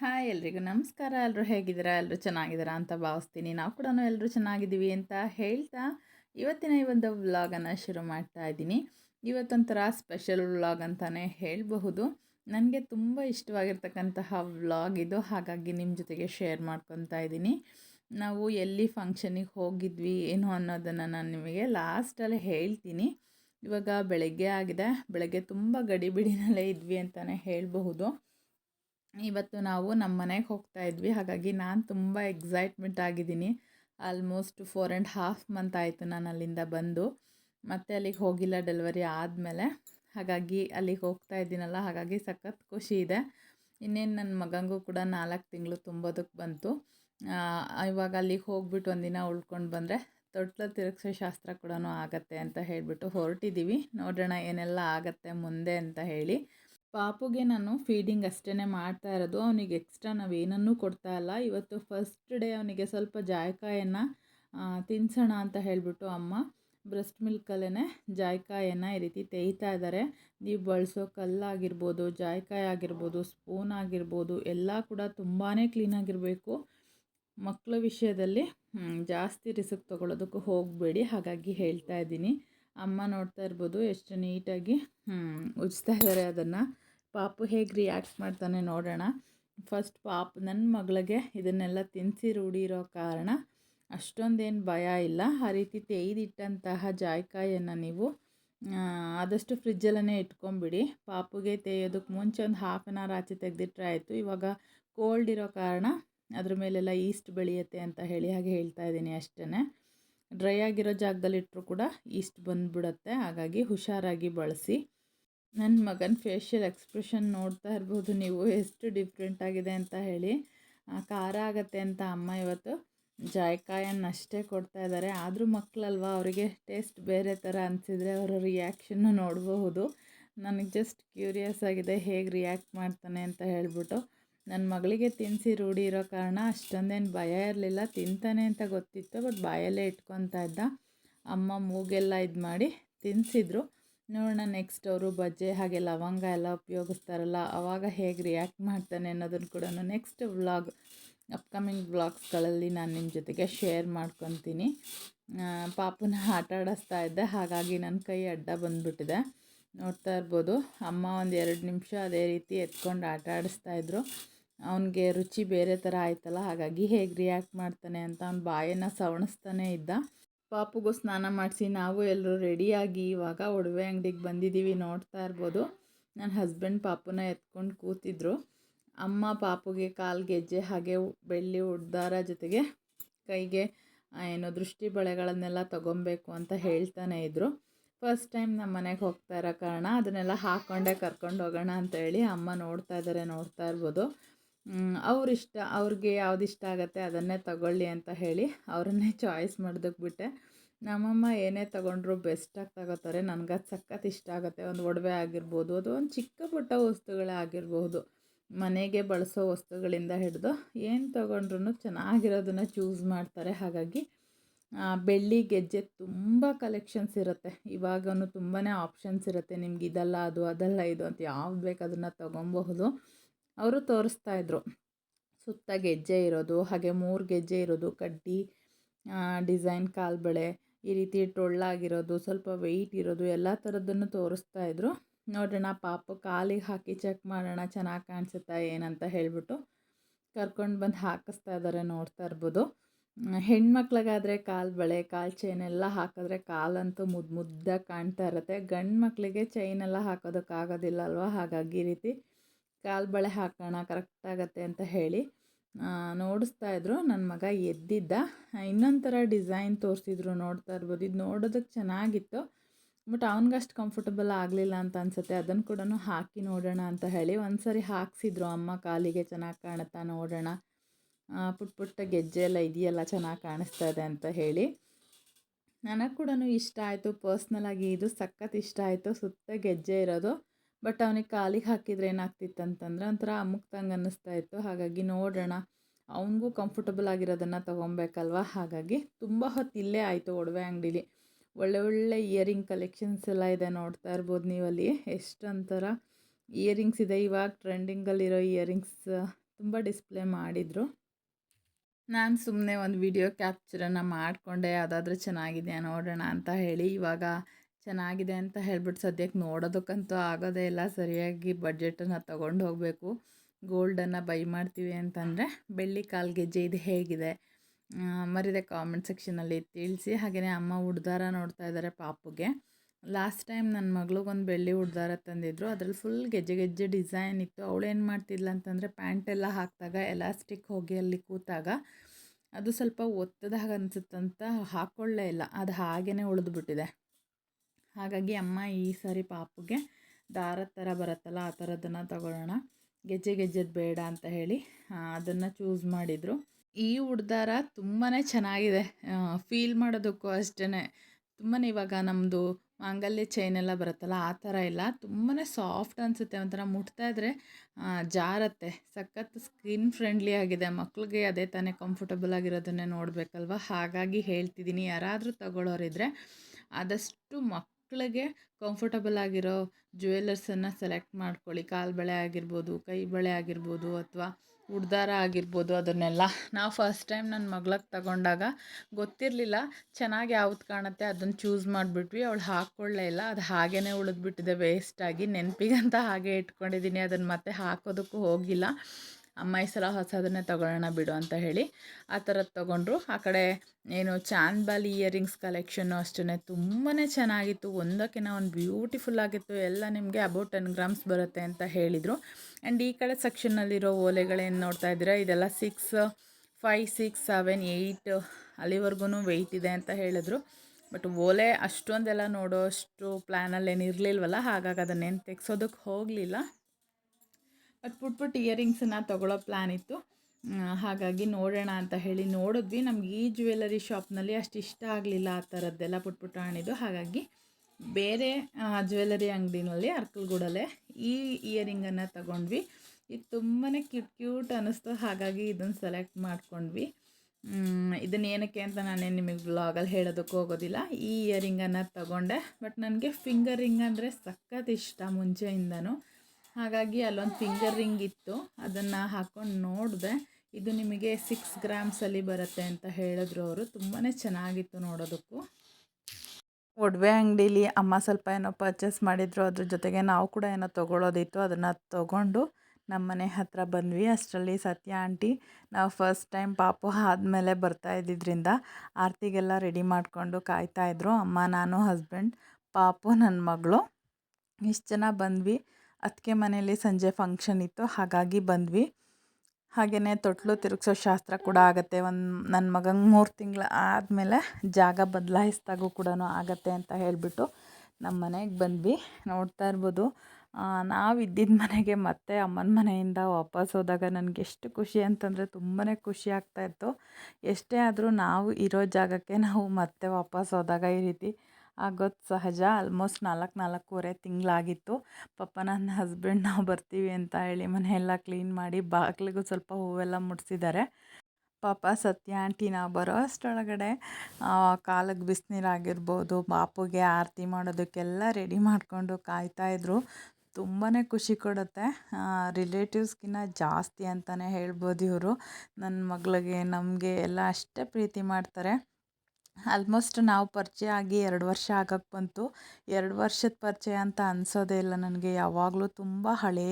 Hi ಎಲ್ರಿಗೂ ನಮಸ್ಕಾರ. ಎಲ್ಲರೂ ಹೇಗಿದ್ದೀರಾ? ಎಲ್ಲರೂ ಚೆನ್ನಾಗಿದ್ದೀರಾ ಅಂತ ಭಾವಿಸ್ತೀನಿ. ನಾವು ಕೂಡ ಎಲ್ಲರೂ ಚೆನ್ನಾಗಿದ್ದೀವಿ ಅಂತ ಹೇಳ್ತಾ ಇವತ್ತಿನ ಈ ಒಂದು ವ್ಲಾಗನ್ನು ಶುರು ಮಾಡ್ತಾ ಇದ್ದೀನಿ. ಇವತ್ತೊಂಥರ ಸ್ಪೆಷಲ್ ವ್ಲಾಗ್ ಅಂತಲೇ ಹೇಳಬಹುದು. ನನಗೆ ತುಂಬ ಇಷ್ಟವಾಗಿರ್ತಕ್ಕಂತಹ ವ್ಲಾಗ್ ಇದು. ಹಾಗಾಗಿ ನಿಮ್ಮ ಜೊತೆಗೆ ಶೇರ್ ಮಾಡ್ಕೊತಾ ಇದ್ದೀನಿ. ನಾವು ಎಲ್ಲಿ ಫಂಕ್ಷನಿಗೆ ಹೋಗಿದ್ವಿ, ಏನು ಅನ್ನೋದನ್ನು ನಾನು ನಿಮಗೆ ಲಾಸ್ಟಲ್ಲಿ ಹೇಳ್ತೀನಿ. ಇವಾಗ ಬೆಳಗ್ಗೆ ಆಗಿದೆ. ಬೆಳಗ್ಗೆ ತುಂಬ ಗಡಿಬಿಡಿನಲ್ಲೇ ಇದ್ವಿ ಅಂತಲೇ ಹೇಳಬಹುದು. ಇವತ್ತು ನಾವು ನಮ್ಮ ಮನೆಗೆ ಹೋಗ್ತಾ ಇದ್ವಿ. ಹಾಗಾಗಿ ನಾನು ತುಂಬ ಎಕ್ಸೈಟ್ಮೆಂಟ್ ಆಗಿದ್ದೀನಿ. Almost four and half month ಆಯಿತು ನಾನು ಅಲ್ಲಿಂದ ಬಂದು. ಮತ್ತೆ ಅಲ್ಲಿಗೆ ಹೋಗಿಲ್ಲ ಡೆಲಿವರಿ ಆದಮೇಲೆ. ಹಾಗಾಗಿ ಅಲ್ಲಿಗೆ ಹೋಗ್ತಾ ಇದ್ದೀನಲ್ಲ, ಹಾಗಾಗಿ ಸಖತ್ ಖುಷಿ ಇದೆ. ಇನ್ನೇನು ನನ್ನ ಮಗನಿಗೂ ಕೂಡ ನಾಲ್ಕು ತಿಂಗಳು ತುಂಬೋದಕ್ಕೆ ಬಂತು. ಇವಾಗ ಅಲ್ಲಿಗೆ ಹೋಗ್ಬಿಟ್ಟು ಒಂದಿನ ಉಳ್ಕೊಂಡು ಬಂದರೆ ತೊಟ್ಲ ತಿರುಗಿಸೋ ಶಾಸ್ತ್ರ ಕೂಡ ಆಗತ್ತೆ ಅಂತ ಹೇಳಿಬಿಟ್ಟು ಹೊರಟಿದ್ದೀವಿ ನೋಡೋಣ ಏನೆಲ್ಲ ಆಗತ್ತೆ ಮುಂದೆ ಅಂತ ಹೇಳಿ. ಪಾಪುಗೆ ನಾನು ಫೀಡಿಂಗ್ ಅಷ್ಟೇ ಮಾಡ್ತಾ ಇರೋದು. ಅವನಿಗೆ ಎಕ್ಸ್ಟ್ರಾ ನಾವು ಏನನ್ನೂ ಕೊಡ್ತಾ ಇಲ್ಲ. ಇವತ್ತು ಫಸ್ಟ್ ಡೇ ಅವನಿಗೆ ಸ್ವಲ್ಪ ಜಾಯ್ಕಾಯನ್ನು ತಿನ್ಸೋಣ ಅಂತ ಹೇಳಿಬಿಟ್ಟು ಅಮ್ಮ ಬ್ರೆಸ್ಟ್ ಮಿಲ್ಕಲ್ಲೇ ಜಾಯ್ಕಾಯನ್ನು ಈ ರೀತಿ ತೇಯ್ತಾ ಇದ್ದಾರೆ ನೀವು ಬಳಸೋ ಕಲ್ಲಾಗಿರ್ಬೋದು ಜಾಯ್ಕಾಯಿ ಆಗಿರ್ಬೋದು ಸ್ಪೂನ್ ಆಗಿರ್ಬೋದು, ಎಲ್ಲ ಕೂಡ ತುಂಬಾ ಕ್ಲೀನಾಗಿರಬೇಕು ಮಕ್ಕಳ ವಿಷಯದಲ್ಲಿ ಜಾಸ್ತಿ ರಿಸ್ಕ್ ತೊಗೊಳೋದಕ್ಕೂ ಹೋಗಬೇಡಿ. ಹಾಗಾಗಿ ಹೇಳ್ತಾ ಇದ್ದೀನಿ. ಅಮ್ಮ ನೋಡ್ತಾ ಇರ್ಬೋದು, ಎಷ್ಟು ನೀಟಾಗಿ ಉಜ್ತಾ ಇದ್ದಾರೆ ಅದನ್ನು. ಪಾಪು ಹೇಗೆ ರಿಯಾಕ್ಟ್ ಮಾಡ್ತಾನೆ ನೋಡೋಣ. ಫಸ್ಟ್ ಪಾಪ ನನ್ನ ಮಗಳಿಗೆ ಇದನ್ನೆಲ್ಲ ತಿನ್ನಿಸಿ ರೂಢಿರೋ ಕಾರಣ ಅಷ್ಟೊಂದೇನು ಭಯ ಇಲ್ಲ. ಆ ರೀತಿ ತೇಯ್ದಿಟ್ಟಂತಹ ಜಾಯ್ಕಾಯನ್ನು ನೀವು ಆದಷ್ಟು ಫ್ರಿಜ್ಜಲ್ಲೇ ಇಟ್ಕೊಂಬಿಡಿ ಪಾಪುಗೆ ತೇಯೋದಕ್ಕೆ ಮುಂಚೆ ಒಂದು ಹಾಫ್ ಆನ್ ಅವರ್ ಆಚೆ ತೆಗೆದಿಟ್ರೆ ಆಯಿತು. ಇವಾಗ ಕೋಲ್ಡ್ ಇರೋ ಕಾರಣ ಅದ್ರ ಮೇಲೆಲ್ಲ ಈಸ್ಟ್ ಬೆಳೆಯುತ್ತೆ ಅಂತ ಹೇಳಿ ಹಾಗೆ ಹೇಳ್ತಾ ಇದ್ದೀನಿ ಅಷ್ಟೇ ಡ್ರೈ ಆಗಿರೋ ಜಾಗದಲ್ಲಿ ಇಟ್ಟರೂ ಕೂಡ ಈಸ್ಟ್ ಬಂದುಬಿಡುತ್ತೆ. ಹಾಗಾಗಿ ಹುಷಾರಾಗಿ ಬಳಸಿ. ನನ್ನ ಮಗನ ಫೇಶಿಯಲ್ ಎಕ್ಸ್ಪ್ರೆಷನ್ ನೋಡ್ತಾ ಇರ್ಬೋದು. ನೀವು ಎಷ್ಟು ಡಿಫ್ರೆಂಟ್ ಆಗಿದೆ ಅಂತ ಹೇಳಿ. ಖಾರ ಆಗತ್ತೆ ಅಂತ ಅಮ್ಮ ಇವತ್ತು ಜಾಯ್ಕಾಯನ್ನಷ್ಟೇ ಕೊಡ್ತಾ ಇದ್ದಾರೆ ಆದರೂ ಮಕ್ಕಳಲ್ವ ಅವರಿಗೆ ಟೇಸ್ಟ್ ಬೇರೆ ಥರ ಅನಿಸಿದರೆ ಅವರ ರಿಯಾಕ್ಷನ್ನು ನೋಡಬಹುದು. ನನಗೆ ಜಸ್ಟ್ ಕ್ಯೂರಿಯಸ್ ಆಗಿದೆ ಹೇಗೆ ರಿಯಾಕ್ಟ್ ಮಾಡ್ತಾನೆ ಅಂತ ಹೇಳ್ಬಿಟ್ಟು. ನನ್ನ ಮಗಳಿಗೆ ತಿನ್ನಿಸಿ ರೂಢಿ ಇರೋ ಕಾರಣ ಅಷ್ಟೊಂದೇನು ಭಯ ಇರಲಿಲ್ಲ. ತಿಂತಾನೆ ಅಂತ ಗೊತ್ತಿತ್ತು, ಬಟ್ ಬಾಯಲ್ಲೇ ಇಟ್ಕೊತಾ ಇದ್ದ. ಅಮ್ಮ ಮೂಗೆಲ್ಲ ಇದು ಮಾಡಿ ತಿನ್ನಿಸಿದ್ರು ನೋಡೋಣ ನೆಕ್ಸ್ಟ್ ಅವರು ಬಜ್ಜೆ ಹಾಗೆ ಲವಂಗ ಎಲ್ಲ ಉಪಯೋಗಿಸ್ತಾರಲ್ಲ ಆವಾಗ ಹೇಗೆ ರಿಯಾಕ್ಟ್ ಮಾಡ್ತಾನೆ ಅನ್ನೋದನ್ನು ಕೂಡ ನೆಕ್ಸ್ಟ್ ವ್ಲಾಗ್ ಅಪ್ಕಮಿಂಗ್ ವ್ಲಾಗ್ಸ್ಗಳಲ್ಲಿ ನಾನು ನಿಮ್ಮ ಜೊತೆಗೆ ಶೇರ್ ಮಾಡ್ಕೊತೀನಿ. ಪಾಪುನ ಆಟ ಆಡಿಸ್ತಾ ಇದ್ದೆ, ಹಾಗಾಗಿ ನನ್ನ ಕೈ ಅಡ್ಡ ಬಂದುಬಿಟ್ಟಿದೆ. ನೋಡ್ತಾ ಇರ್ಬೋದು, ಅಮ್ಮ ಒಂದು ಎರಡು ನಿಮಿಷ ಅದೇ ರೀತಿ ಎತ್ಕೊಂಡು ಆಟ ಇದ್ದರು ಅವನಿಗೆ ರುಚಿ ಬೇರೆ ಥರ ಆಯ್ತಲ್ಲ, ಹಾಗಾಗಿ ಹೇಗೆ ರಿಯಾಕ್ಟ್ ಮಾಡ್ತಾನೆ ಅಂತ ಅವ್ನ ಬಾಯನ್ನು ಸವಣಿಸ್ತಾನೆ ಇದ್ದ. ಪಾಪುಗೂ ಸ್ನಾನ ಮಾಡಿಸಿ ನಾವು ಎಲ್ಲರೂ ರೆಡಿಯಾಗಿ ಇವಾಗ ಒಡವೆ ಅಂಗಡಿಗೆ ಬಂದಿದ್ದೀವಿ, ನೋಡ್ತಾ ಇರ್ಬೋದು. ನನ್ನ ಹಸ್ಬೆಂಡ್ ಪಾಪುನ ಎತ್ಕೊಂಡು ಕೂತಿದ್ರು. ಅಮ್ಮ ಪಾಪುಗೆ ಕಾಲು ಗೆಜ್ಜೆ ಹಾಗೆ ಬೆಳ್ಳಿ ಉಡ್ದಾರ ಜೊತೆಗೆ ಕೈಗೆ ಏನು ದೃಷ್ಟಿ ಬಳೆಗಳನ್ನೆಲ್ಲ ತೊಗೊಬೇಕು ಅಂತ ಹೇಳ್ತಾನೆ ಇದ್ದರು ಫಸ್ಟ್ ಟೈಮ್ ನಮ್ಮ ಮನೆಗೆ ಹೋಗ್ತಾ ಇರೋ ಕಾರಣ ಅದನ್ನೆಲ್ಲ ಹಾಕ್ಕೊಂಡೇ ಕರ್ಕೊಂಡು ಹೋಗೋಣ ಅಂತ ಹೇಳಿ ಅಮ್ಮ ನೋಡ್ತಾ ಇದ್ದಾರೆ, ನೋಡ್ತಾ ಇರ್ಬೋದು. ಅವ್ರಿಷ್ಟ, ಅವ್ರಿಗೆ ಯಾವ್ದು ಇಷ್ಟ ಆಗುತ್ತೆ ಅದನ್ನೇ ತಗೊಳ್ಳಿ ಅಂತ ಹೇಳಿ ಅವರನ್ನೇ ಚಾಯ್ಸ್ ಮಾಡಿದಕ್ಕೆ ಬಿಟ್ಟೆ. ನಮ್ಮಮ್ಮ ಏನೇ ತಗೊಂಡ್ರು ಬೆಸ್ಟಾಗಿ ತಗೋತಾರೆ. ನನಗೆ ಅದು ಸಖತ್ ಇಷ್ಟ ಆಗುತ್ತೆ. ಒಂದು ಒಡವೆ ಆಗಿರ್ಬೋದು, ಅದು ಒಂದು ಚಿಕ್ಕ ಪುಟ್ಟ ವಸ್ತುಗಳೇ ಆಗಿರಬಹುದು ಮನೆಗೆ ಬಳಸೋ ವಸ್ತುಗಳಿಂದ ಹಿಡಿದು ಏನು ತೊಗೊಂಡ್ರು ಚೆನ್ನಾಗಿರೋದನ್ನು ಚೂಸ್ ಮಾಡ್ತಾರೆ. ಹಾಗಾಗಿ ಬೆಳ್ಳಿ, ಗೆಜ್ಜೆ ತುಂಬ ಕಲೆಕ್ಷನ್ಸ್ ಇರುತ್ತೆ. ಇವಾಗೂ ತುಂಬಾ ಆಪ್ಷನ್ಸ್ ಇರುತ್ತೆ. ನಿಮ್ಗೆ ಇದಲ್ಲ, ಅದು, ಅದಲ್ಲ, ಇದು ಅಂತ ಯಾವ್ದು ಬೇಕು ಅದನ್ನು ತೊಗೊಬಹುದು. ಅವರು ತೋರಿಸ್ತಾ ಇದ್ರು. ಸುತ್ತ ಗೆಜ್ಜೆ ಇರೋದು, ಹಾಗೆ ಮೂರು ಗೆಜ್ಜೆ ಇರೋದು, ಕಡ್ಡಿ ಡಿಸೈನ್ ಕಾಲ್ಬಳೆ, ಈ ರೀತಿ ಟೊಳ್ಳಾಗಿರೋದು, ಸ್ವಲ್ಪ ವೆಯ್ಟ್ ಇರೋದು, ಎಲ್ಲ ಥರದ್ದನ್ನು ತೋರಿಸ್ತಾ ಇದ್ರು. ನೋಡೋಣ ಪಾಪ ಕಾಲಿಗೆ ಹಾಕಿ ಚೆಕ್ ಮಾಡೋಣ, ಚೆನ್ನಾಗಿ ಕಾಣಿಸುತ್ತಾ ಏನಂತ ಹೇಳಿಬಿಟ್ಟು ಕರ್ಕೊಂಡು ಬಂದು ಹಾಕಿಸ್ತಾ ಇದ್ದಾರೆ ನೋಡ್ತಾ ಇರ್ಬೋದು. ಹೆಣ್ಮಕ್ಳಿಗಾದರೆ ಕಾಲು ಬಳೆ ಕಾಲು ಚೈನ್ ಎಲ್ಲ ಹಾಕಿದ್ರೆ ಕಾಲಂತೂ ಮುದ್ದು ಮುದ್ದಾಗಿ ಕಾಣ್ತಾ ಇರುತ್ತೆ. ಗಂಡು ಮಕ್ಕಳಿಗೆ ಚೈನೆಲ್ಲ ಹಾಕೋದಕ್ಕಾಗೋದಿಲ್ಲ ಅಲ್ವಾ? ಹಾಗಾಗಿ ಈ ರೀತಿ ಕಾಲು ಬಳೆ ಹಾಕೋಣ ಕರೆಕ್ಟಾಗತ್ತೆ ಅಂತ ಹೇಳಿ ನೋಡಿಸ್ತಾ ಇದ್ರು. ನನ್ನ ಮಗ ಎದ್ದಿದ್ದ. ಇನ್ನೊಂದು ಥರ ಡಿಸೈನ್ ತೋರಿಸಿದ್ರು ನೋಡ್ತಾ ಇರ್ಬೋದು. ಇದು ನೋಡೋದಕ್ಕೆ ಚೆನ್ನಾಗಿತ್ತು. ಬಟ್ ಅವ್ನಿಗಷ್ಟು ಕಂಫರ್ಟಬಲ್ ಆಗಲಿಲ್ಲ ಅಂತ ಅನಿಸುತ್ತೆ. ಅದನ್ನು ಕೂಡ ಹಾಕಿ ನೋಡೋಣ ಅಂತ ಹೇಳಿ ಒಂದು ಸರಿ ಹಾಕ್ಸಿದ್ರು. ಅಮ್ಮ ಕಾಲಿಗೆ ಚೆನ್ನಾಗಿ ಕಾಣುತ್ತಾ ನೋಡೋಣ. ಪುಟ್ಟ ಪುಟ್ಟ ಗೆಜ್ಜೆ ಎಲ್ಲ ಇದೆಯಲ್ಲ, ಚೆನ್ನಾಗಿ ಕಾಣಿಸ್ತಾ ಇದೆ ಅಂತ ಹೇಳಿ. ನನಗೆ ಕೂಡ ಇಷ್ಟ ಆಯಿತು. ಪರ್ಸ್ನಲಾಗಿ ಇದು ಸಖತ್ ಇಷ್ಟ ಆಯಿತು. ಸುತ್ತ ಗೆಜ್ಜೆ ಇರೋದು. ಬಟ್ ಅವನಿಗೆ ಕಾಲಿಗೆ ಹಾಕಿದ್ರೆ ಏನಾಗ್ತಿತ್ತು ಅಂತಂದ್ರೆ ಒಂಥರ ಅಮುಕ್ತಂಗೆ ಅನ್ನಿಸ್ತಾ ಇತ್ತು. ಹಾಗಾಗಿ ನೋಡೋಣ, ಅವನಿಗೂ ಕಂಫರ್ಟಬಲ್ ಆಗಿರೋದನ್ನು ತೊಗೊಬೇಕಲ್ವ? ಹಾಗಾಗಿ ತುಂಬ ಹೊತ್ತು ಇಲ್ಲೇ ಆಯಿತು ಒಡವೆ ಅಂಗಡೀಲಿ. ಒಳ್ಳೆ ಒಳ್ಳೆ ಇಯರಿಂಗ್ ಕಲೆಕ್ಷನ್ಸ್ ಎಲ್ಲ ಇದೆ ನೋಡ್ತಾ ಇರ್ಬೋದು ನೀವಲ್ಲಿ. ಎಷ್ಟೊಂಥರ ಇಯರಿಂಗ್ಸ್ ಇದೆ. ಇವಾಗ ಟ್ರೆಂಡಿಂಗಲ್ಲಿರೋ ಇಯರಿಂಗ್ಸ್ ತುಂಬ ಡಿಸ್ಪ್ಲೇ ಮಾಡಿದರು. ನಾನು ಸುಮ್ಮನೆ ಒಂದು ವಿಡಿಯೋ ಕ್ಯಾಪ್ಚರನ್ನು ಮಾಡಿಕೊಂಡೆ. ಅದಾದರೂ ಚೆನ್ನಾಗಿದೆಯಾ ನೋಡೋಣ ಅಂತ ಹೇಳಿ. ಇವಾಗ ಚೆನ್ನಾಗಿದೆ ಅಂತ ಹೇಳ್ಬಿಟ್ಟು ಸದ್ಯಕ್ಕೆ ನೋಡೋದಕ್ಕಂತೂ ಆಗೋದೇ ಇಲ್ಲ. ಸರಿಯಾಗಿ ಬಡ್ಜೆಟನ್ನು ತೊಗೊಂಡು ಹೋಗಬೇಕು. ಗೋಲ್ಡನ್ನು ಬೈ ಮಾಡ್ತೀವಿ ಅಂತಂದರೆ ಬೆಳ್ಳಿ ಕಾಲು ಗೆಜ್ಜೆ ಇದು ಹೇಗಿದೆ? ಮರಿದೆ ಕಾಮೆಂಟ್ ಸೆಕ್ಷನಲ್ಲಿ ತಿಳಿಸಿ. ಹಾಗೆಯೇ ಅಮ್ಮ ಉಡ್ದಾರ ನೋಡ್ತಾ ಇದ್ದಾರೆ ಪಾಪುಗೆ. ಲಾಸ್ಟ್ ಟೈಮ್ ನನ್ನ ಮಗಳಿಗೊಂದು ಬೆಳ್ಳಿ ಉಡ್ದಾರ ತಂದಿದ್ರು. ಅದ್ರಲ್ಲಿ ಫುಲ್ ಗೆಜ್ಜೆ ಗೆಜ್ಜೆ ಡಿಸೈನ್ ಇತ್ತು. ಅವಳು ಏನು ಮಾಡ್ತಿದ್ಲು ಅಂತಂದರೆ ಪ್ಯಾಂಟೆಲ್ಲ ಹಾಕಿದಾಗ ಎಲಾಸ್ಟಿಕ್ ಹೋಗಿ ಅಲ್ಲಿ ಕೂತಾಗ ಅದು ಸ್ವಲ್ಪ ಒತ್ತದಾಗ ಅನಿಸುತ್ತಂತ ಹಾಕ್ಕೊಳ್ಳೇ ಇಲ್ಲ. ಅದು ಹಾಗೇ ಉಳಿದ್ಬಿಟ್ಟಿದೆ ಹಾಗಾಗಿ ಅಮ್ಮ ಈ ಸಾರಿ ಪಾಪುಗೆ ದಾರ ಥರ ಬರುತ್ತಲ್ಲ, ಆ ಥರದನ್ನು ತಗೊಳ್ಳೋಣ. ಗೆಜ್ಜೆ ಗೆಜ್ಜೆದು ಬೇಡ ಅಂತ ಹೇಳಿ ಅದನ್ನು ಚೂಸ್ ಮಾಡಿದರು. ಈ ಉಡ್ದಾರ ತುಂಬಾ ಚೆನ್ನಾಗಿದೆ. ಫೀಲ್ ಮಾಡೋದಕ್ಕೂ ಅಷ್ಟೇ ತುಂಬಾ ಇವಾಗ ನಮ್ಮದು ಮಾಂಗಲ್ಯ ಚೈನ್ ಎಲ್ಲ ಬರುತ್ತಲ್ಲ, ಆ ಥರ ಇಲ್ಲ. ತುಂಬಾ ಸಾಫ್ಟ್ ಅನಿಸುತ್ತೆ, ಒಂಥರ ಮುಟ್ತಾ ಇದ್ದರೆ ಜಾರತ್ತೆ. ಸಖತ್ ಸ್ಕಿನ್ ಫ್ರೆಂಡ್ಲಿ ಆಗಿದೆ. ಮಕ್ಳಿಗೆ ಅದೇ ತಾನೇ ಕಂಫರ್ಟಬಲ್ ಆಗಿರೋದನ್ನೇ ನೋಡಬೇಕಲ್ವ? ಹಾಗಾಗಿ ಹೇಳ್ತಿದ್ದೀನಿ, ಯಾರಾದರೂ ತಗೊಳ್ಳೋರಿದ್ರೆ ಆದಷ್ಟು ಮಕ್ಕಳಿಗೆ ಕಂಫರ್ಟಬಲ್ ಆಗಿರೋ ಜ್ಯುವೆಲರ್ಸನ್ನು ಸೆಲೆಕ್ಟ್ ಮಾಡ್ಕೊಳ್ಳಿ. ಕಾಲು ಬಳೆ ಆಗಿರ್ಬೋದು, ಕೈ ಬಳೆ ಆಗಿರ್ಬೋದು ಅಥವಾ ಉಡ್ದಾರ ಆಗಿರ್ಬೋದು ಅದನ್ನೆಲ್ಲ. ನಾವು ಫಸ್ಟ್ ಟೈಮ್ ನನ್ನ ಮಗ್ಳಿಗೆ ತಗೊಂಡಾಗ ಗೊತ್ತಿರಲಿಲ್ಲ ಚೆನ್ನಾಗಿ ಯಾವ್ದು ಕಾಣುತ್ತೆ ಅದನ್ನು ಚೂಸ್ ಮಾಡಿಬಿಟ್ವಿ. ಅವಳು ಹಾಕ್ಕೊಳ್ಳೇ ಇಲ್ಲ. ಅದು ಹಾಗೇ ಉಳಿದ್ಬಿಟ್ಟಿದೆ ವೇಸ್ಟಾಗಿ ನೆನಪಿಗಂತ ಹಾಗೆ ಇಟ್ಕೊಂಡಿದ್ದೀನಿ ಅದನ್ನು ಮತ್ತೆ ಹಾಕೋದಕ್ಕೂ ಹೋಗಿಲ್ಲ. ಅಮ್ಮ ಈ ಸಲ ಹೊಸದನ್ನೇ ತಗೊಳ್ಳೋಣ ಬಿಡು ಅಂತ ಹೇಳಿ ಆ ಥರದ್ದು ತೊಗೊಂಡ್ರು. ಆ ಕಡೆ ಏನು ಚಾಂದ್ಬಾಲಿ ಇಯರಿಂಗ್ಸ್ ಕಲೆಕ್ಷನ್ನು ಅಷ್ಟೇ ತುಂಬಾ ಚೆನ್ನಾಗಿತ್ತು. ಒಂದಕ್ಕಿಂತ ಒಂದು ಬ್ಯೂಟಿಫುಲ್ ಆಗಿತ್ತು. ಎಲ್ಲ ನಿಮಗೆ ಅಬೌಟ್ ಟೆನ್ ಗ್ರಾಮ್ಸ್ ಬರುತ್ತೆ ಅಂತ ಹೇಳಿದರು. ಆ್ಯಂಡ್ ಈ ಕಡೆ ಸೆಕ್ಷನ್ನಲ್ಲಿರೋ ಓಲೆಗಳೇನು ನೋಡ್ತಾ ಇದ್ದೀರಾ? ಇದೆಲ್ಲ six five six, seven, eight ಅಲ್ಲಿವರೆಗೂ ವೆಯ್ಟ್ ಇದೆ ಅಂತ ಹೇಳಿದ್ರು. ಬಟ್ ಓಲೆ ಅಷ್ಟೊಂದೆಲ್ಲ ನೋಡೋ ಅಷ್ಟು ಪ್ಲ್ಯಾನಲ್ಲಿ ಏನು ಇರಲಿಲ್ವಲ್ಲ? ಹಾಗಾಗಿ ಅದನ್ನೇನು ತೆಗ್ಸೋದಕ್ಕೆ ಹೋಗಲಿಲ್ಲ. ಬಟ್ ಪುಟ್ ಪುಟ್ ಇಯರಿಂಗ್ಸನ್ನು ತೊಗೊಳ್ಳೋ ಪ್ಲ್ಯಾನ್ ಇತ್ತು. ಹಾಗಾಗಿ ನೋಡೋಣ ಅಂತ ಹೇಳಿ ನೋಡಿದ್ವಿ. ನಮ್ಗೆ ಈ ಜ್ಯುವೆಲರಿ ಶಾಪ್ನಲ್ಲಿ ಅಷ್ಟು ಇಷ್ಟ ಆಗಲಿಲ್ಲ ಆ ಥರದ್ದೆಲ್ಲ ಪುಟ್ ಹಣಿದು. ಹಾಗಾಗಿ ಬೇರೆ ಜ್ಯುವೆಲರಿ ಅಂಗಡಿನಲ್ಲಿ ಅರ್ಕಲ್ಗೂಡಲ್ಲೇ ಈ ಇಯರಿಂಗನ್ನು ತಗೊಂಡ್ವಿ. ಇದು ತುಂಬಾ ಕ್ಯೂಟ್ ಕ್ಯೂಟ್ ಅನ್ನಿಸ್ತು. ಹಾಗಾಗಿ ಇದನ್ನು ಸೆಲೆಕ್ಟ್ ಮಾಡ್ಕೊಂಡ್ವಿ. ಇದನ್ನು ಏನಕ್ಕೆ ಅಂತ ನಾನೇನು ನಿಮಗೆ ಬ್ಲಾಗಲ್ಲಿ ಹೇಳೋದಕ್ಕೆ ಹೋಗೋದಿಲ್ಲ. ಈ ಇಯರಿಂಗನ್ನು ತಗೊಂಡೆ. ಬಟ್ ನನಗೆ ಫಿಂಗರ್ ರಿಂಗ್ ಅಂದರೆ ಸಖತ್ ಇಷ್ಟ ಮುಂಚೆಯಿಂದನೂ. ಹಾಗಾಗಿ ಅಲ್ಲೊಂದು ಫಿಂಗರ್ ರಿಂಗ್ ಇತ್ತು, ಅದನ್ನು ಹಾಕ್ಕೊಂಡು ನೋಡಿದೆ. ಇದು ನಿಮಗೆ ಸಿಕ್ಸ್ ಗ್ರಾಮ್ಸಲ್ಲಿ ಬರುತ್ತೆ ಅಂತ ಹೇಳಿದ್ರು ಅವರು. ತುಂಬಾ ಚೆನ್ನಾಗಿತ್ತು ನೋಡೋದಕ್ಕೂ. ಒಡವೆ ಅಂಗಡೀಲಿ ಅಮ್ಮ ಸ್ವಲ್ಪ ಏನೋ ಪರ್ಚೇಸ್ ಮಾಡಿದ್ರು, ಅದ್ರ ಜೊತೆಗೆ ನಾವು ಕೂಡ ಏನೋ ತೊಗೊಳೋದಿತ್ತು, ಅದನ್ನು ತೊಗೊಂಡು ನಮ್ಮ ಮನೆ ಹತ್ರ ಬಂದ್ವಿ. ಅಷ್ಟರಲ್ಲಿ ಸತ್ಯ ಆಂಟಿ, ನಾವು ಫಸ್ಟ್ ಟೈಮ್ ಪಾಪು ಆದಮೇಲೆ ಬರ್ತಾ ಇದ್ದಿದ್ದರಿಂದ ಆರತಿಗೆಲ್ಲ ರೆಡಿ ಮಾಡಿಕೊಂಡು ಕಾಯ್ತಾಯಿದ್ರು ಅಮ್ಮ, ನಾನು ಹಸ್ಬೆಂಡ್ ಪಾಪು ನನ್ನ ಮಗಳು. ಇಷ್ಟು ಜನ ಬಂದ್ವಿ. ಅದಕ್ಕೆ ಮನೇಲಿ ಸಂಜೆ ಫಂಕ್ಷನ್ ಇತ್ತು, ಹಾಗಾಗಿ ಬಂದ್ವಿ. ಹಾಗೆಯೇ ತೊಟ್ಲು ತಿರುಗಿಸೋ ಶಾಸ್ತ್ರ ಕೂಡ ಆಗುತ್ತೆ. ಒಂದು ನನ್ನ ಮಗಂಗೆ ಮೂರು ತಿಂಗಳು ಆದಮೇಲೆ ಜಾಗ ಬದಲಾಯಿಸ್ದಾಗೂ ಕೂಡ ಆಗತ್ತೆ ಅಂತ ಹೇಳಿಬಿಟ್ಟು ನಮ್ಮ ಮನೆಗೆ ಬಂದ್ವಿ. ನೋಡ್ತಾ ಇರ್ಬೋದು ನಾವು ಇದ್ದಿದ್ದ ಮನೆಗೆ ಮತ್ತೆ ಅಮ್ಮನ ಮನೆಯಿಂದ ವಾಪಸ್ ಹೋದಾಗ ನನಗೆ ಎಷ್ಟು ಖುಷಿ ಅಂತಂದರೆ ತುಂಬಾ ಖುಷಿ ಆಗ್ತಾಯಿತ್ತು ಎಷ್ಟೇ ಆದರೂ ನಾವು ಇರೋ ಜಾಗಕ್ಕೆ ನಾವು ಮತ್ತೆ ವಾಪಸ್ ಹೋದಾಗ ಈ ರೀತಿ ಆಗೋದು ಸಹಜ. ಆಲ್ಮೋಸ್ಟ್ ನಾಲ್ಕು, ನಾಲ್ಕೂವರೆ ತಿಂಗಳಾಗಿತ್ತು. ಪಾಪ ನನ್ನ ಹಸ್ಬೆಂಡ್ ನಾವು ಬರ್ತೀವಿ ಅಂತ ಹೇಳಿ ಮನೆಯೆಲ್ಲ ಕ್ಲೀನ್ ಮಾಡಿ ಬಾಗಿಲಿಗೂ ಸ್ವಲ್ಪ ಹೂವೆಲ್ಲ ಮುಡಿಸಿದ್ದಾರೆ ಪಾಪ ಸತ್ಯ ಆಂಟಿ ನಾವು ಬರೋ ಅಷ್ಟರೊಳಗಡೆ ಕಾಲಿಗೆ ಬಿಸಿನೀರಾಗಿರ್ಬೋದು, ಬಾಪುಗೆ ಆರತಿ ಮಾಡೋದಕ್ಕೆಲ್ಲ ರೆಡಿ ಮಾಡಿಕೊಂಡು ಕಾಯ್ತಾಯಿದ್ರು ತುಂಬಾ ಖುಷಿ ಕೊಡುತ್ತೆ. ರಿಲೇಟಿವ್ಸ್ಗಿನ್ನ ಜಾಸ್ತಿ ಅಂತಲೇ ಹೇಳ್ಬೋದು ಇವರು. ನನ್ನ ಮಗಳಿಗೆ, ನಮಗೆ ಎಲ್ಲ ಅಷ್ಟೇ ಪ್ರೀತಿ ಮಾಡ್ತಾರೆ. ಆಲ್ಮೋಸ್ಟ್ ನಾವು ಪರಿಚಯ ಆಗಿ ಎರಡು ವರ್ಷ ಆಗಕ್ಕೆ ಬಂತು. ಎರಡು ವರ್ಷದ ಪರಿಚಯ ಅಂತ ಅನಿಸೋದೇ ಇಲ್ಲ ನನಗೆ. ಯಾವಾಗಲೂ ತುಂಬ ಹಳೇ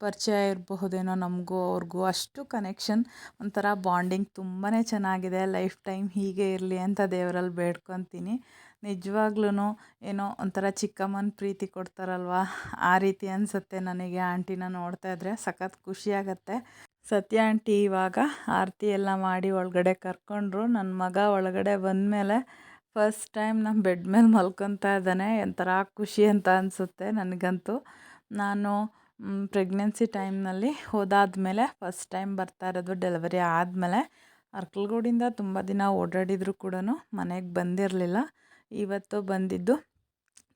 ಪರಿಚಯ ಇರಬಹುದೇನೋ ನಮಗೂ ಅವ್ರಿಗೂ ಅಷ್ಟು ಕನೆಕ್ಷನ್ ಒಂಥರ ಬಾಂಡಿಂಗ್ ತುಂಬಾ ಚೆನ್ನಾಗಿದೆ. ಲೈಫ್ ಟೈಮ್ ಹೀಗೆ ಇರಲಿ ಅಂತ ದೇವರಲ್ಲಿ ಬೇಡ್ಕೊತೀನಿ. ನಿಜವಾಗ್ಲೂ ಏನೋ ಒಂಥರ ಚಿಕ್ಕಮ್ಮನ ಪ್ರೀತಿ ಕೊಡ್ತಾರಲ್ವ? ಆ ರೀತಿ ಅನಿಸುತ್ತೆ ನನಗೆ. ಆಂಟಿನ ನೋಡ್ತಾ ಇದ್ದರೆ ಸಖತ್ ಖುಷಿ ಆಗತ್ತೆ. ಸತ್ಯ ಆಂಟಿ ಇವಾಗ ಆರತಿ ಎಲ್ಲ ಮಾಡಿ ಒಳಗಡೆ ಕರ್ಕೊಂಡ್ರು. ನನ್ನ ಮಗ ಒಳಗಡೆ ಬಂದಮೇಲೆ ಫಸ್ಟ್ ಟೈಮ್ ನಮ್ಮ ಬೆಡ್ ಮೇಲೆ ಮಲ್ಕೊತಾ ಇದ್ದಾನೆ. ಒಂಥರ ಖುಷಿ ಅಂತ ಅನಿಸುತ್ತೆ ನನಗಂತೂ. ನಾನು ಪ್ರೆಗ್ನೆನ್ಸಿ ಟೈಮ್ನಲ್ಲಿ ಹೋದಾದ್ಮೇಲೆ ಫಸ್ಟ್ ಟೈಮ್ ಬರ್ತಾ ಇರೋದು ಡೆಲಿವರಿ ಆದಮೇಲೆ ಅರ್ಕಲ್ಗೂಡಿಂದ ತುಂಬ ದಿನ ಓಡಾಡಿದ್ರು ಕೂಡ ಮನೆಗೆ ಬಂದಿರಲಿಲ್ಲ. ಇವತ್ತು ಬಂದಿದ್ದು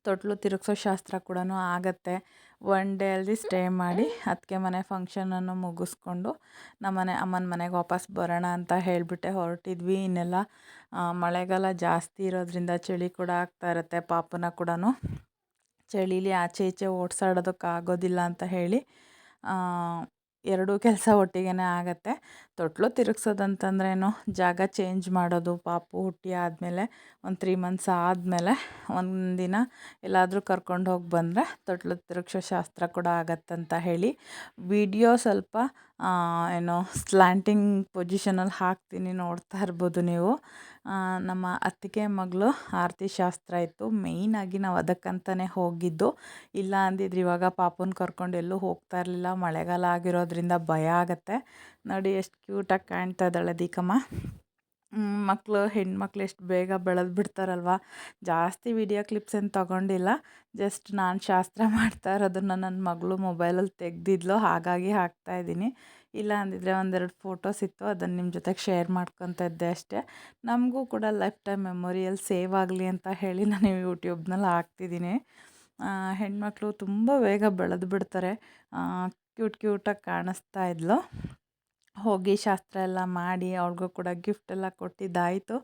ತೊಟ್ಲು ತಿರುಗಿಸೋ ಶಾಸ್ತ್ರ ಕೂಡ ಆಗತ್ತೆ. ಒನ್ ಡೇ ಅಲ್ಲಿ ಸ್ಟೇ ಮಾಡಿ ಅದಕ್ಕೆ ಮನೆ ಫಂಕ್ಷನನ್ನು ಮುಗಿಸ್ಕೊಂಡು ನಮ್ಮನೆ ಅಮ್ಮನ ಮನೆಗೆ ವಾಪಸ್ ಬರೋಣ ಅಂತ ಹೇಳಿಬಿಟ್ಟೆ. ಹೊರಟಿದ್ವಿ. ಇನ್ನೆಲ್ಲ ಮಳೆಗಾಲ ಜಾಸ್ತಿ ಇರೋದ್ರಿಂದ ಚಳಿ ಕೂಡ ಆಗ್ತಾ ಇರುತ್ತೆ, ಪಾಪನ ಕೂಡ ಚಳೀಲಿ ಆಚೆ ಈಚೆ ಓಡಿಸಾಡೋದಕ್ಕೆ ಆಗೋದಿಲ್ಲ ಅಂತ ಹೇಳಿ ಎರಡೂ ಕೆಲಸ ಒಟ್ಟಿಗೆ ಆಗತ್ತೆ. ತೊಟ್ಲು ತಿರುಗ್ಸೋದಂತಂದ್ರೇನು? ಜಾಗ ಚೇಂಜ್ ಮಾಡೋದು, ಪಾಪು ಹುಟ್ಟಿ ಆದಮೇಲೆ ಒಂದು ತ್ರೀ ಮಂತ್ಸ್ ಆದಮೇಲೆ ಒಂದಿನ ಎಲ್ಲಾದರೂ ಕರ್ಕೊಂಡು ಹೋಗಿ ಬಂದರೆ ತೊಟ್ಲು ತಿರುಗ್ಸೋ ಶಾಸ್ತ್ರ ಕೂಡ ಆಗತ್ತಂತ ಹೇಳಿ. ವಿಡಿಯೋ ಸ್ವಲ್ಪ ಏನೋ ಸ್ಲ್ಯಾಂಟಿಂಗ್ ಪೊಸಿಷನಲ್ಲಿ ಹಾಕ್ತೀನಿ ನೋಡ್ತಾ ಇರ್ಬೋದು ನೀವು. ನಮ್ಮ ಅತ್ತಿಗೆ ಮಗಳು ಆರತಿ ಶಾಸ್ತ್ರ ಇತ್ತು. ಮೇಯ್ನಾಗಿ ನಾವು ಅದಕ್ಕಂತಲೇ ಹೋಗಿದ್ದು. ಇಲ್ಲ ಅಂದಿದ್ರು ಇವಾಗ ಪಾಪುನ ಕರ್ಕೊಂಡು ಎಲ್ಲೂ ಹೋಗ್ತಾ ಇರಲಿಲ್ಲ. ಮಳೆಗಾಲ ಆಗಿರೋದ್ರಿಂದ ಭಯ ಆಗುತ್ತೆ. ನೋಡಿ ಎಷ್ಟು ಕ್ಯೂಟಾಗಿ ಕಾಣ್ತಾ ಇದ್ದಾಳೆ ದೀಕಮ್ಮ. ಮಕ್ಕಳು ಹೆಣ್ಮಕ್ಳು ಎಷ್ಟು ಬೇಗ ಬೆಳೆದು ಬಿಡ್ತಾರಲ್ವ? ಜಾಸ್ತಿ ವಿಡಿಯೋ ಕ್ಲಿಪ್ಸ್ ಏನು ತೊಗೊಂಡಿಲ್ಲ. ಜಸ್ಟ್ ನಾನು ಶಾಸ್ತ್ರ ಮಾಡ್ತಾ ಇರೋದನ್ನು ನನ್ನ ಮಗಳು ಮೊಬೈಲಲ್ಲಿ ತೆಗೆದಿದ್ಲು, ಹಾಗಾಗಿ ಹಾಕ್ತಾಯಿದ್ದೀನಿ ಇಲ್ಲ ಅಂದಿದ್ರೆ ಒಂದೆರಡು ಫೋಟೋಸ್ ಇತ್ತು ಅದನ್ನು ನಿಮ್ಮ ಜೊತೆಗೆ ಶೇರ್ ಮಾಡ್ಕೊತ ಇದ್ದೆ ಅಷ್ಟೇ. ನಮಗೂ ಕೂಡ ಲೈಫ್ ಟೈಮ್ ಮೆಮೊರಿಯಲ್ಲಿ ಸೇವ್ ಆಗಲಿ ಅಂತ ಹೇಳಿ ನಾನು ಯೂಟ್ಯೂಬ್ನಲ್ಲಿ ಹಾಕ್ತಿದ್ದೀನಿ. ಹೆಣ್ಮಕ್ಳು ತುಂಬ ಬೇಗ ಬೆಳೆದು ಬಿಡ್ತಾರೆ. ಕ್ಯೂಟ್ ಕ್ಯೂಟಾಗಿ ಕಾಣಿಸ್ತಾ ಇದ್ಲು. ಹೋಗಿ ಶಾಸ್ತ್ರ ಎಲ್ಲ ಮಾಡಿ ಅವ್ರಿಗೂ ಕೂಡ ಗಿಫ್ಟ್ ಎಲ್ಲ ಕೊಟ್ಟಿದ್ದಾಯಿತು.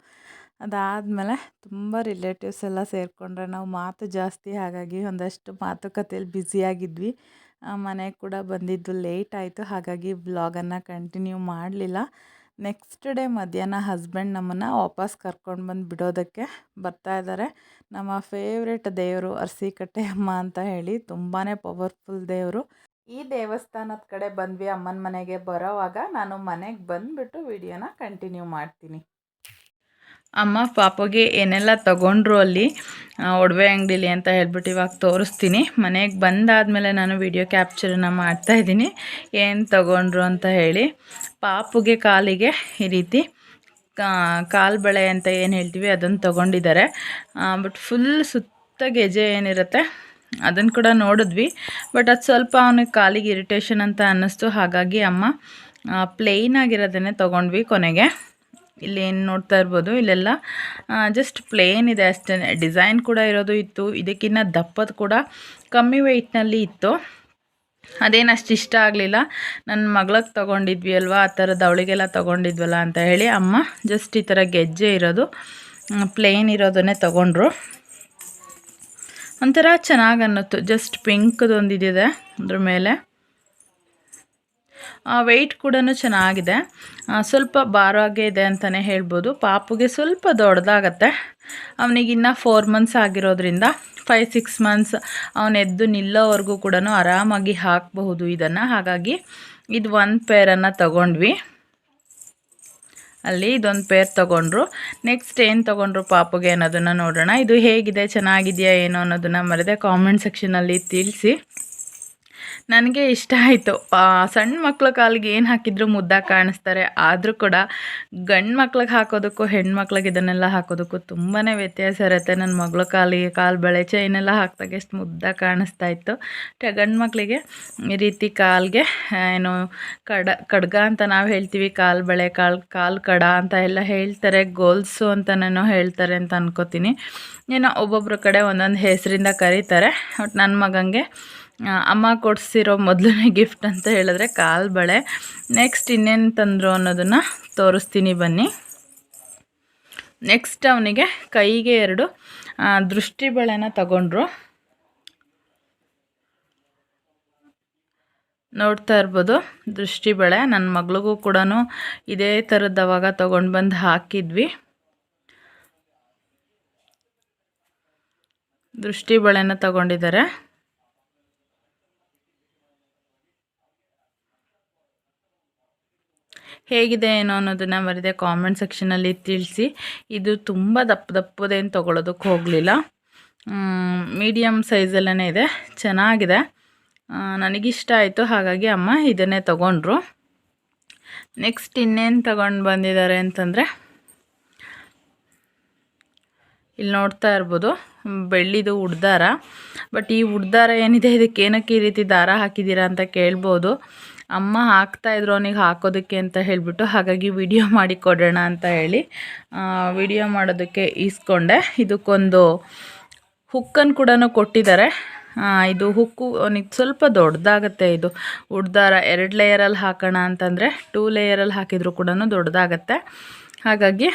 ಅದಾದಮೇಲೆ ತುಂಬ ರಿಲೇಟಿವ್ಸ್ ಎಲ್ಲ ಸೇರಿಕೊಂಡ್ರೆ ನಾವು ಮಾತು ಜಾಸ್ತಿ, ಹಾಗಾಗಿ ಒಂದಷ್ಟು ಮಾತುಕತೆಯಲ್ಲಿ ಬ್ಯುಸಿಯಾಗಿದ್ವಿ ಮನೆಗೆ ಕೂಡ ಬಂದಿದ್ದು ಲೇಟ್ ಆಯಿತು, ಹಾಗಾಗಿ ಬ್ಲಾಗನ್ನು ಕಂಟಿನ್ಯೂ ಮಾಡಲಿಲ್ಲ. ನೆಕ್ಸ್ಟ್ ಡೇ ಮಧ್ಯಾಹ್ನ ಹಸ್ಬೆಂಡ್ ನಮ್ಮನ್ನು ವಾಪಸ್ ಕರ್ಕೊಂಡು ಬಂದು ಬಿಡೋದಕ್ಕೆ ಬರ್ತಾ ಇದ್ದಾರೆ ನಮ್ಮ ಫೇವ್ರೆಟ್ ದೇವರು ಅರಸಿಕಟ್ಟೆ ಅಮ್ಮ ಅಂತ ಹೇಳಿ ತುಂಬಾ ಪವರ್ಫುಲ್ ದೇವರು. ಈ ದೇವಸ್ಥಾನದ ಕಡೆ ಬಂದ್ವಿ ಅಮ್ಮನ ಮನೆಗೆ ಬರೋವಾಗ, ನಾನು ಮನೆಗೆ ಬಂದುಬಿಟ್ಟು ವಿಡಿಯೋನ ಕಂಟಿನ್ಯೂ ಮಾಡ್ತೀನಿ. ಅಮ್ಮ ಪಾಪಗೆ ಏನೆಲ್ಲ ತಗೊಂಡ್ರು ಅಲ್ಲಿ ಒಡವೆ ಅಂಗಡಿಲಿ ಅಂತ ಹೇಳ್ಬಿಟ್ಟು ಇವಾಗ ತೋರಿಸ್ತೀನಿ. ಮನೆಗೆ ಬಂದಾದಮೇಲೆ ನಾನು ವಿಡಿಯೋ ಕ್ಯಾಪ್ಚರನ್ನ ಮಾಡ್ತಾಯಿದ್ದೀನಿ ಏನು ತಗೊಂಡ್ರು ಅಂತ ಹೇಳಿ. ಪಾಪುಗೆ ಕಾಲಿಗೆ ಈ ರೀತಿ ಕಾಲು ಬಳೆ ಅಂತ ಏನು ಹೇಳ್ತೀವಿ ಅದನ್ನು ತೊಗೊಂಡಿದ್ದಾರೆ. ಬಟ್ ಫುಲ್ ಸುತ್ತ ಗೆಜೆ ಏನಿರುತ್ತೆ ಅದನ್ನು ಕೂಡ ನೋಡಿದ್ವಿ. ಬಟ್ ಅದು ಸ್ವಲ್ಪ ಅವನಿಗೆ ಕಾಲಿಗೆ ಇರಿಟೇಷನ್ ಅಂತ ಅನ್ನಿಸ್ತು. ಹಾಗಾಗಿ ಅಮ್ಮ ಪ್ಲೇನ್ ಆಗಿರೋದನ್ನೇ ತೊಗೊಂಡ್ವಿ ಕೊನೆಗೆ. ಇಲ್ಲಿ ಏನು ನೋಡ್ತಾ ಇರ್ಬೋದು, ಇಲ್ಲೆಲ್ಲ ಜಸ್ಟ್ ಪ್ಲೇನ್ ಇದೆ ಅಷ್ಟೇ. ಡಿಸೈನ್ ಕೂಡ ಇರೋದು ಇತ್ತು. ಇದಕ್ಕಿಂತ ದಪ್ಪದ ಕೂಡ ಕಮ್ಮಿ ವೆಯ್ಟ್ನಲ್ಲಿ ಇತ್ತು. ಅದೇನು ಅಷ್ಟು ಇಷ್ಟ ಆಗಲಿಲ್ಲ. ನನ್ನ ಮಗಳಿಗೆ ತೊಗೊಂಡಿದ್ವಿ ಅಲ್ವಾ, ಆ ಥರದ ಅವಳಿಗೆಲ್ಲ ತೊಗೊಂಡಿದ್ವಲ್ಲ ಅಂತ ಹೇಳಿ ಅಮ್ಮ ಜಸ್ಟ್ ಈ ಥರ ಗೆಜ್ಜೆ ಇರೋದು ಪ್ಲೇನ್ ಇರೋದನ್ನೇ ತೊಗೊಂಡ್ರು. ಒಂಥರ ಚೆನ್ನಾಗಿ ಅನ್ನತ್ತು. ಜಸ್ಟ್ ಪಿಂಕ್ದೊಂದಿದೆ ಅದ್ರ ಮೇಲೆ. ವೆಯ್ಟ್ ಕೂಡ ಚೆನ್ನಾಗಿದೆ. ಸ್ವಲ್ಪ ಭಾರವಾಗೇ ಇದೆ ಅಂತಲೇ ಹೇಳ್ಬೋದು. ಪಾಪುಗೆ ಸ್ವಲ್ಪ ದೊಡ್ಡದಾಗತ್ತೆ. ಅವನಿಗಿನ್ನ ಫೋರ್ ಮಂತ್ಸ್ ಆಗಿರೋದ್ರಿಂದ ಫೈವ್ ಸಿಕ್ಸ್ ಮಂತ್ಸ್ ಅವನೆದ್ದು ನಿಲ್ಲೋವರೆಗೂ ಕೂಡ ಆರಾಮಾಗಿ ಹಾಕಬಹುದು ಇದನ್ನು. ಹಾಗಾಗಿ ಇದು ಒಂದು ಪೇರನ್ನು ತಗೊಂಡ್ವಿ. ಅಲ್ಲಿ ಇದೊಂದು ಪೇರ್ ತೊಗೊಂಡ್ರು. ನೆಕ್ಸ್ಟ್ ಏನು ತೊಗೊಂಡ್ರು ಪಾಪುಗೆ ಅನ್ನೋದನ್ನು ನೋಡೋಣ. ಇದು ಹೇಗಿದೆ, ಚೆನ್ನಾಗಿದೆಯಾ, ಏನೋ ಅನ್ನೋದನ್ನು ಮರೆದೆ ಕಾಮೆಂಟ್ ಸೆಕ್ಷನಲ್ಲಿ ತಿಳಿಸಿ. ನನಗೆ ಇಷ್ಟ ಆಯಿತು. ಸಣ್ಣ ಮಕ್ಳ ಕಾಲಿಗೆ ಏನು ಹಾಕಿದ್ರು ಮುದ್ದಾಗಿ ಕಾಣಿಸ್ತಾರೆ. ಆದರೂ ಕೂಡ ಗಂಡು ಮಕ್ಳಿಗೆ ಹಾಕೋದಕ್ಕೂ ಹೆಣ್ಮಕ್ಳಿಗೆ ಇದನ್ನೆಲ್ಲ ಹಾಕೋದಕ್ಕೂ ತುಂಬಾ ವ್ಯತ್ಯಾಸ ಇರುತ್ತೆ. ನನ್ನ ಮಗಳ ಕಾಲಿಗೆ ಕಾಲು ಬಳೆ ಚೈನೆಲ್ಲ ಹಾಕಿದಾಗ ಎಷ್ಟು ಮುದ್ದಾಗಿ ಕಾಣಿಸ್ತಾ ಇತ್ತು. ಗಂಡು ಮಕ್ಕಳಿಗೆ ಈ ರೀತಿ ಕಾಲಿಗೆ ಏನು ಕಡ, ಕಡ್ಗ ಅಂತ ನಾವು ಹೇಳ್ತೀವಿ, ಕಾಲು ಬಳೆ, ಕಾಲು ಕಾಲು ಕಡ ಅಂತ ಎಲ್ಲ ಹೇಳ್ತಾರೆ. ಗೋಲ್ಸು ಅಂತನೇನೋ ಹೇಳ್ತಾರೆ ಅಂತ ಅನ್ಕೋತೀನಿ. ಏನೋ ಒಬ್ಬೊಬ್ಬರ ಕಡೆ ಒಂದೊಂದು ಹೆಸರಿಂದ ಕರೀತಾರೆ. ಬಟ್ ನನ್ನ ಮಗಂಗೆ ಅಮ್ಮ ಕೊಡಿಸಿರೋ ಮೊದಲನೇ ಗಿಫ್ಟ್ ಅಂತ ಹೇಳಿದ್ರೆ ಕಾಲು ಬಳೆ. ನೆಕ್ಸ್ಟ್ ಇನ್ನೇನು ತಂದರು ಅನ್ನೋದನ್ನು ತೋರಿಸ್ತೀನಿ ಬನ್ನಿ. ನೆಕ್ಸ್ಟ್ ಅವನಿಗೆ ಕೈಗೆ ಎರಡು ದೃಷ್ಟಿ ಬಳೆನ ತಗೊಂಡ್ರು. ನೋಡ್ತಾ ಇರ್ಬೋದು, ದೃಷ್ಟಿ ಬಳೆ. ನನ್ನ ಮಗಳಿಗೂ ಕೂಡ ಇದೇ ಥರದ್ದು ಅವಾಗ ತೊಗೊಂಡು ಬಂದು ಹಾಕಿದ್ವಿ. ದೃಷ್ಟಿ ಬಳೆನ ತಗೊಂಡಿದ್ದಾರೆ. ಹೇಗಿದೆ ಏನೋ ಅನ್ನೋದನ್ನು ಬರೀದೆ ಕಾಮೆಂಟ್ ಸೆಕ್ಷನಲ್ಲಿ ತಿಳಿಸಿ. ಇದು ತುಂಬ ದಪ್ಪ ದಪ್ಪದೇನು ತೊಗೊಳೋದಕ್ಕೆ ಹೋಗಲಿಲ್ಲ. ಮೀಡಿಯಮ್ ಸೈಜಲ್ಲೇ ಇದೆ. ಚೆನ್ನಾಗಿದೆ. ನನಗಿಷ್ಟ ಆಯಿತು, ಹಾಗಾಗಿ ಅಮ್ಮ ಇದನ್ನೇ ತೊಗೊಂಡ್ರು. ನೆಕ್ಸ್ಟ್ ಇನ್ನೇನು ತಗೊಂಡು ಬಂದಿದ್ದಾರೆ ಅಂತಂದರೆ, ಇಲ್ಲಿ ನೋಡ್ತಾ ಇರ್ಬೋದು, ಬೆಳ್ಳಿದು ಉಡ್ದಾರ. ಬಟ್ ಈ ಉಡ್ದಾರ ಏನಿದೆ? ಇದಕ್ಕೆ ಏನಕ್ಕೆ ಈ ರೀತಿ ದಾರ ಹಾಕಿದ್ದೀರಾ ಅಂತ ಕೇಳ್ಬೋದು. ಅಮ್ಮ ಹಾಕ್ತಾಯಿದ್ರು ಅವನಿಗೆ ಹಾಕೋದಕ್ಕೆ ಅಂತ ಹೇಳಿಬಿಟ್ಟು ಹಾಗಾಗಿ ವಿಡಿಯೋ ಮಾಡಿ ಕೊಡೋಣ ಅಂತ ಹೇಳಿ ವಿಡಿಯೋ ಮಾಡೋದಕ್ಕೆ ಈಸ್ಕೊಂಡೆ. ಇದಕ್ಕೊಂದು ಹುಕ್ಕನ್ನು ಕೂಡ ಕೊಟ್ಟಿದ್ದಾರೆ. ಇದು ಹುಕ್ಕು ಅವನಿಗೆ ಸ್ವಲ್ಪ ದೊಡ್ಡದಾಗತ್ತೆ ಇದು. ಉಡ್ದಾರ ಎರಡು ಲೇಯರಲ್ಲಿ ಹಾಕೋಣ ಅಂತಂದರೆ ಟೂ ಲೇಯರಲ್ಲಿ ಹಾಕಿದರೂ ಕೂಡ ದೊಡ್ಡದಾಗತ್ತೆ. ಹಾಗಾಗಿ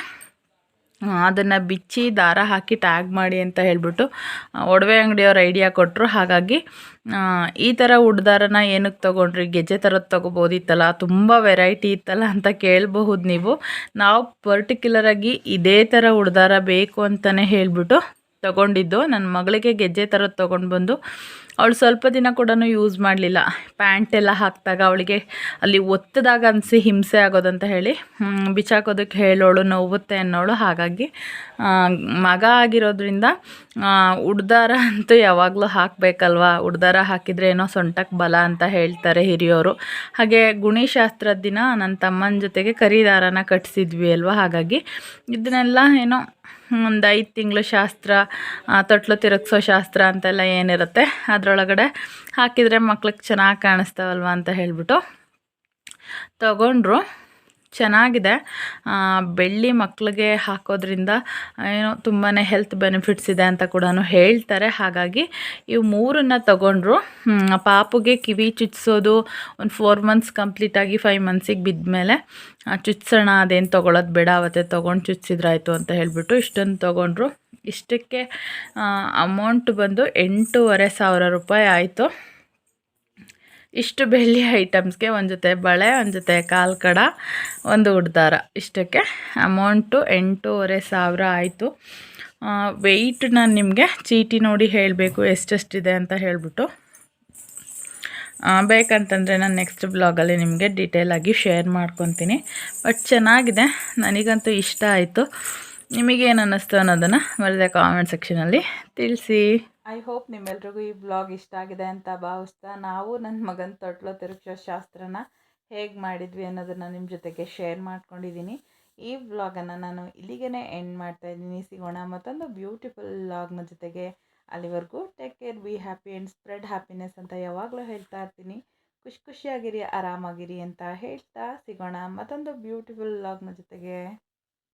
ಅದನ್ನು ಬಿಚ್ಚಿ ದಾರ ಹಾಕಿ ಟ್ಯಾಗ್ ಮಾಡಿ ಅಂತ ಹೇಳಿಬಿಟ್ಟು ಒಡವೆ ಅಂಗಡಿಯವ್ರು ಐಡಿಯಾ ಕೊಟ್ಟರು ಹಾಗಾಗಿ ಈ ಥರ ಉಡ್ದಾರನ ಏನಕ್ಕೆ ತೊಗೊಂಡ್ರಿ? ಗೆಜ್ಜೆ ಥರದ್ದು ತೊಗೋಬೋದಿತ್ತಲ್ಲ? ತುಂಬ ವೆರೈಟಿ ಇತ್ತಲ್ಲ ಅಂತ ಕೇಳಬಹುದು ನೀವು. ನಾವು ಪರ್ಟಿಕ್ಯುಲರಾಗಿ ಇದೇ ಥರ ಉಡ್ದಾರ ಬೇಕು ಅಂತಲೇ ಹೇಳಿಬಿಟ್ಟು ತೊಗೊಂಡಿದ್ದು. ನನ್ನ ಮಗಳಿಗೆ ಗೆಜ್ಜೆ ಥರದ್ದು ತೊಗೊಂಡು ಬಂದು ಅವಳು ಸ್ವಲ್ಪ ದಿನ ಕೂಡ ಯೂಸ್ ಮಾಡಲಿಲ್ಲ. ಪ್ಯಾಂಟ್ ಎಲ್ಲ ಹಾಕಿದಾಗ ಅವಳಿಗೆ ಅಲ್ಲಿ ಒತ್ತದಾಗ ಅನಿಸಿ ಹಿಂಸೆ ಆಗೋದಂತ ಹೇಳಿ ಬಿಚ್ಚಾಕೋದಕ್ಕೆ ಹೇಳೋಳು, ನೋವುತ್ತೆ ಅನ್ನೋಳು. ಹಾಗಾಗಿ ಮಗ ಆಗಿರೋದ್ರಿಂದ ಉಡ್ದಾರ ಅಂತೂ ಯಾವಾಗಲೂ ಹಾಕಬೇಕಲ್ವಾ? ಉಡ್ದಾರ ಹಾಕಿದರೆ ಏನೋ ಸೊಂಟಕ್ಕೆ ಬಲ ಅಂತ ಹೇಳ್ತಾರೆ ಹಿರಿಯೋರು. ಹಾಗೆ ಗುಣಿಶಾಸ್ತ್ರದ ದಿನ ನನ್ನ ತಮ್ಮನ ಜೊತೆಗೆ ಕರಿದಾರನ ಕಟ್ಟಿಸಿದ್ವಿ ಅಲ್ವಾ? ಹಾಗಾಗಿ ಇದನ್ನೆಲ್ಲ ಏನೋ ಒಂದು ಐದು ತಿಂಗಳು ಶಾಸ್ತ್ರ ತೊಟ್ಲು ತಿರುಗಿಸೋ ಶಾಸ್ತ್ರ ಅಂತೆಲ್ಲ ಏನಿರುತ್ತೆ, ಅದರೊಳಗಡೆ ಹಾಕಿದರೆ ಮಕ್ಳಿಗೆ ಚೆನ್ನಾಗಿ ಕಾಣಿಸ್ತಾವಲ್ವ ಅಂತ ಹೇಳಿಬಿಟ್ಟು ತಗೊಂಡ್ರು. ಚೆನ್ನಾಗಿದೆ. ಬೆಳ್ಳಿ ಮಕ್ಕಳಿಗೆ ಹಾಕೋದ್ರಿಂದ, ಏನೋ ತುಂಬಾ ಹೆಲ್ತ್ ಬೆನಿಫಿಟ್ಸ್ ಇದೆ ಅಂತ ಕೂಡ ಹೇಳ್ತಾರೆ. ಹಾಗಾಗಿ ಇವು ಮೂರನ್ನು ತಗೊಂಡ್ರು ಪಾಪುಗೆ ಕಿವಿ ಚುಚ್ಚಿಸೋದು ಒಂದು ಫೋರ್ ಮಂತ್ಸ್ ಕಂಪ್ಲೀಟಾಗಿ ಫೈವ್ ಮಂತ್ಸಿಗೆ ಬಿದ್ಮೇಲೆ ಚುಚ್ಸೋಣ, ಅದೇನು ತೊಗೊಳೋದು ಬೇಡ, ಅವತ್ತೆ ತೊಗೊಂಡು ಚುಚ್ಚಿದ್ರಾಯ್ತು ಅಂತ ಹೇಳಿಬಿಟ್ಟು ಇಷ್ಟೊಂದು ತೊಗೊಂಡ್ರು. ಇಷ್ಟಕ್ಕೆ ಅಮೌಂಟ್ ಬಂದು ಎಂಟೂವರೆ ಸಾವಿರ ರೂಪಾಯಿ ಆಯಿತು. ಇಷ್ಟು ಬೆಳ್ಳಿ ಐಟಮ್ಸ್ಗೆ ಒಂದು ಜೊತೆ ಬಳೆ, ಒಂದು ಜೊತೆ ಕಾಲು ಕಡ, ಒಂದು ಉಡ್ದಾರ. ಇಷ್ಟಕ್ಕೆ ಅಮೌಂಟು ಎಂಟೂವರೆ ಸಾವಿರ ಆಯಿತು. ವೆಯ್ಟ್ ನಾನು ನಿಮಗೆ ಚೀಟಿ ನೋಡಿ ಹೇಳಬೇಕು ಎಷ್ಟೆಷ್ಟಿದೆ ಅಂತ ಹೇಳಿಬಿಟ್ಟು. ಬೇಕಂತಂದರೆ ನಾನು ನೆಕ್ಸ್ಟ್ ಬ್ಲಾಗಲ್ಲಿ ನಿಮಗೆ ಡೀಟೇಲಾಗಿ ಶೇರ್ ಮಾಡ್ಕೊತೀನಿ. ಬಟ್ ಚೆನ್ನಾಗಿದೆ. ನನಗಂತೂ ಇಷ್ಟ ಆಯಿತು. ನಿಮಗೇನು ಅನ್ನಿಸ್ತು ಅನ್ನೋದನ್ನು ಮರದೇ ಕಾಮೆಂಟ್ ಸೆಕ್ಷನಲ್ಲಿ ತಿಳಿಸಿ. ಐ ಹೋಪ್ ನಿಮ್ಮೆಲ್ರಿಗೂ ಈ ಬ್ಲಾಗ್ ಇಷ್ಟ ಆಗಿದೆ ಅಂತ ಭಾವಿಸ್ತಾ ನಾವು ನನ್ನ ಮಗನ ತೊಟ್ಲು ತಿರುಗಿಸೋ ಶಾಸ್ತ್ರನ ಹೇಗೆ ಮಾಡಿದ್ವಿ ಅನ್ನೋದನ್ನು ನಿಮ್ಮ ಜೊತೆಗೆ ಶೇರ್ ಮಾಡ್ಕೊಂಡಿದ್ದೀನಿ ಈ ವ್ಲಾಗನ್ನು ನಾನು ಇಲ್ಲಿಗೇ ಎಂಡ್ ಮಾಡ್ತಾ ಇದ್ದೀನಿ. ಸಿಗೋಣ ಮತ್ತೊಂದು ಬ್ಯೂಟಿಫುಲ್ ವ್ಲಾಗ್ನ ಜೊತೆಗೆ. ಅಲ್ಲಿವರೆಗೂ take care be happy and spread happiness ಅಂತ ಯಾವಾಗಲೂ ಹೇಳ್ತಾ ಇರ್ತೀನಿ. ಖುಷಿ ಖುಷಿಯಾಗಿರಿ, ಆರಾಮಾಗಿರಿ ಅಂತ ಹೇಳ್ತಾ ಸಿಗೋಣ ಮತ್ತೊಂದು ಬ್ಯೂಟಿಫುಲ್ ವ್ಲಾಗ್ನ ಜೊತೆಗೆ.